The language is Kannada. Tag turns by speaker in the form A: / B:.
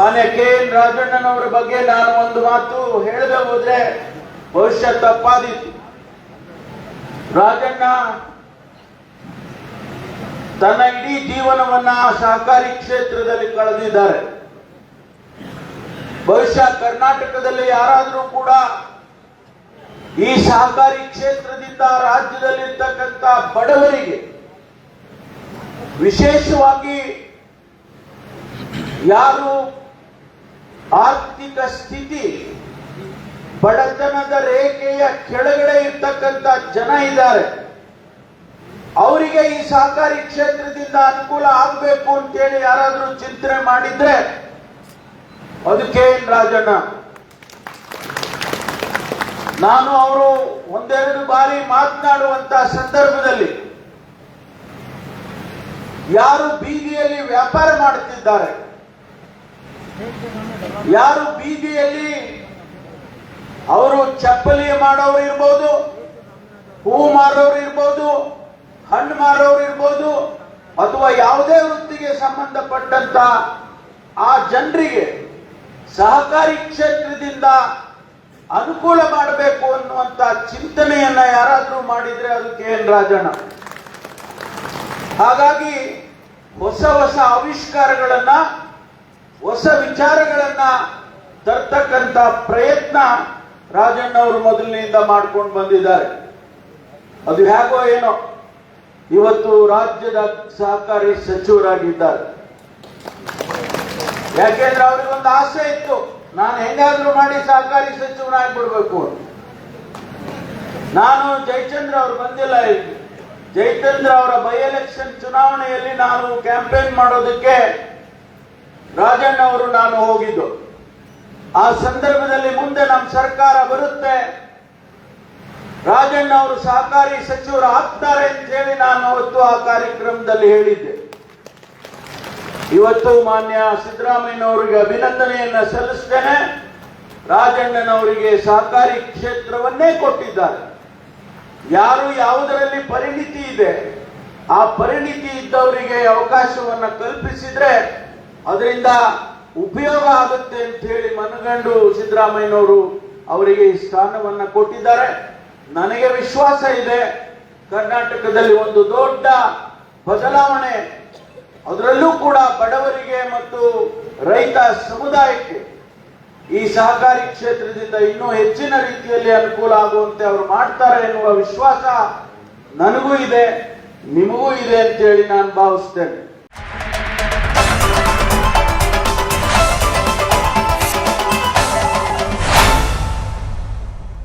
A: ಮಾನ್ಯ ಕೆ ಎನ್ ರಾಜಣ್ಣನವರ ಬಗ್ಗೆ ನಾನು ಒಂದು ಮಾತು ಹೇಳದೆ ಹೋದ್ರೆ ಭವಿಷ್ಯ ತಪ್ಪಾದೀತು. ರಾಜಣ್ಣ ತನ್ನ ಇಡೀ ಜೀವನವನ್ನ ಸಹಕಾರಿ ಕ್ಷೇತ್ರದಲ್ಲಿ ಕಳೆದಿದ್ದಾರೆ. ಬಹುಶಃ ಕರ್ನಾಟಕದಲ್ಲಿ ಯಾರಾದರೂ ಕೂಡ ಈ ಸಹಕಾರಿ ಕ್ಷೇತ್ರದಿಂದ ರಾಜ್ಯದಲ್ಲಿರ್ತಕ್ಕಂಥ ಬಡವರಿಗೆ ವಿಶೇಷವಾಗಿ ಯಾರು ಆರ್ಥಿಕ ಸ್ಥಿತಿ ಬಡತನದ ರೇಖೆಯ ಕೆಳಗಡೆ ಇರ್ತಕ್ಕಂಥ ಜನ ಇದ್ದಾರೆ. ಅವರಿಗೆ ಈ ಸಹಕಾರಿ ಕ್ಷೇತ್ರದಿಂದ ಅನುಕೂಲ ಆಗಬೇಕು ಅಂತೇಳಿ ಯಾರಾದರೂ ಚಿಂತನೆ ಮಾಡಿದ್ರೆ ಅದು ಕೆ ಎನ್ ರಾಜಣ್ಣ. ನಾನು ಅವರು ಒಂದೆರಡು ಬಾರಿ ಮಾತನಾಡುವಂತ ಸಂದರ್ಭದಲ್ಲಿ ಯಾರು ಬೀದಿಯಲ್ಲಿ ವ್ಯಾಪಾರ ಮಾಡುತ್ತಿದ್ದಾರೆ. ಯಾರು ಬೀದಿಯಲ್ಲಿ ಅವರು ಚಪ್ಪಲಿ ಮಾಡೋರು ಇರ್ಬೋದು, ಹೂ ಮಾರೋರು ಇರ್ಬೋದು, ಹಣ್ಣು ಮಾರೋರು ಇರ್ಬೋದು, ಅಥವಾ ಯಾವುದೇ ವೃತ್ತಿಗೆ ಸಂಬಂಧಪಟ್ಟಂತ ಆ ಜನರಿಗೆ ಸಹಕಾರಿ ಕ್ಷೇತ್ರದಿಂದ ಅನುಕೂಲ ಮಾಡಬೇಕು ಅನ್ನುವಂತ ಚಿಂತನೆಯನ್ನ ಯಾರಾದರೂ ಮಾಡಿದ್ರೆ ಅದು ಕೆ ಎನ್ ರಾಜಣ್ಣ. ಹಾಗಾಗಿ ಹೊಸ ಹೊಸ ಆವಿಷ್ಕಾರಗಳನ್ನ ಹೊಸ ವಿಚಾರಗಳನ್ನ ತರ್ತಕ್ಕಂತ ಪ್ರಯತ್ನ ರಾಜಣ್ಣ ಅವರು ಮೊದಲಿನಿಂದ ಮಾಡ್ಕೊಂಡು ಬಂದಿದ್ದಾರೆ. ಅದು ಹೇಗೋ ಏನೋ. ಇವತ್ತು ರಾಜ್ಯದ ಸಹಕಾರಿ ಸಚಿವರಾಗಿದ್ದಾರೆ. ಯಾಕೆಂದ್ರೆ ಅವ್ರಿಗೊಂದು ಆಸೆ ಇತ್ತು. ನಾನು ಹೆಂಗಾದ್ರೂ ಮಾಡಿ ಸಹಕಾರಿ ಸಚಿವನಾಗ್ಬಿಡ್ಬೇಕು. ನಾನು ಜಯಚಂದ್ರ ಅವರು ಬಂದಿಲ್ಲ ಇಲ್ಲಿ. ಜಯಚಂದ್ರ ಅವರ ಬೈ ಎಲೆಕ್ಷನ್ ಚುನಾವಣೆಯಲ್ಲಿ ನಾನು ಕ್ಯಾಂಪೇನ್ ಮಾಡೋದಕ್ಕೆ ರಾಜಣ್ಣ ಅವರು ನಾನು ಹೋಗಿದ್ದು. ಆ ಸಂದರ್ಭದಲ್ಲಿ ಮುಂದೆ ನಮ್ಮ ಸರ್ಕಾರ ಬರುತ್ತೆ. ರಾಜಣ್ಣ ಅವರು ಸಹಕಾರಿ ಸಚಿವರು ಆಗ್ತಾರೆ ಅಂತ ಹೇಳಿ ನಾನು ಅವತ್ತು ಆ ಕಾರ್ಯಕ್ರಮದಲ್ಲಿ ಹೇಳಿದ್ದೆ. ಇವತ್ತು ಮಾನ್ಯ ಸಿದ್ದರಾಮಯ್ಯನವರಿಗೆ ಅಭಿನಂದನೆಯನ್ನ ಸಲ್ಲಿಸ್ತೇನೆ. ರಾಜಣ್ಣನವರಿಗೆ ಸಹಕಾರಿ ಕ್ಷೇತ್ರವನ್ನೇ ಕೊಟ್ಟಿದ್ದಾರೆ. ಯಾರು ಯಾವುದರಲ್ಲಿ ಪರಿಣಿತಿ ಇದೆ, ಆ ಪರಿಣಿತಿ ಇದ್ದವರಿಗೆ ಅವಕಾಶವನ್ನ ಕಲ್ಪಿಸಿದ್ರೆ ಅದರಿಂದ ಉಪಯೋಗ ಆಗುತ್ತೆ ಅಂತ ಹೇಳಿ ಮನಗಂಡು ಸಿದ್ದರಾಮಯ್ಯನವರು ಅವರಿಗೆ ಈ ಸ್ಥಾನವನ್ನ ಕೊಟ್ಟಿದ್ದಾರೆ. ನನಗೆ ವಿಶ್ವಾಸ ಇದೆ, ಕರ್ನಾಟಕದಲ್ಲಿ ಒಂದು ದೊಡ್ಡ ಬದಲಾವಣೆ, ಅದರಲ್ಲೂ ಕೂಡ ಬಡವರಿಗೆ ಮತ್ತು ರೈತ ಸಮುದಾಯಕ್ಕೆ ಈ ಸಹಕಾರಿ ಕ್ಷೇತ್ರದಿಂದ ಇನ್ನೂ ಹೆಚ್ಚಿನ ರೀತಿಯಲ್ಲಿ ಅನುಕೂಲ ಆಗುವಂತೆ ಅವರು ಮಾಡ್ತಾರೆ ಎನ್ನುವ ವಿಶ್ವಾಸ ನನಗೂ ಇದೆ, ನಿಮಗೂ ಇದೆ ಅಂತೇಳಿ ನಾನು ಭಾವಿಸ್ತೇನೆ.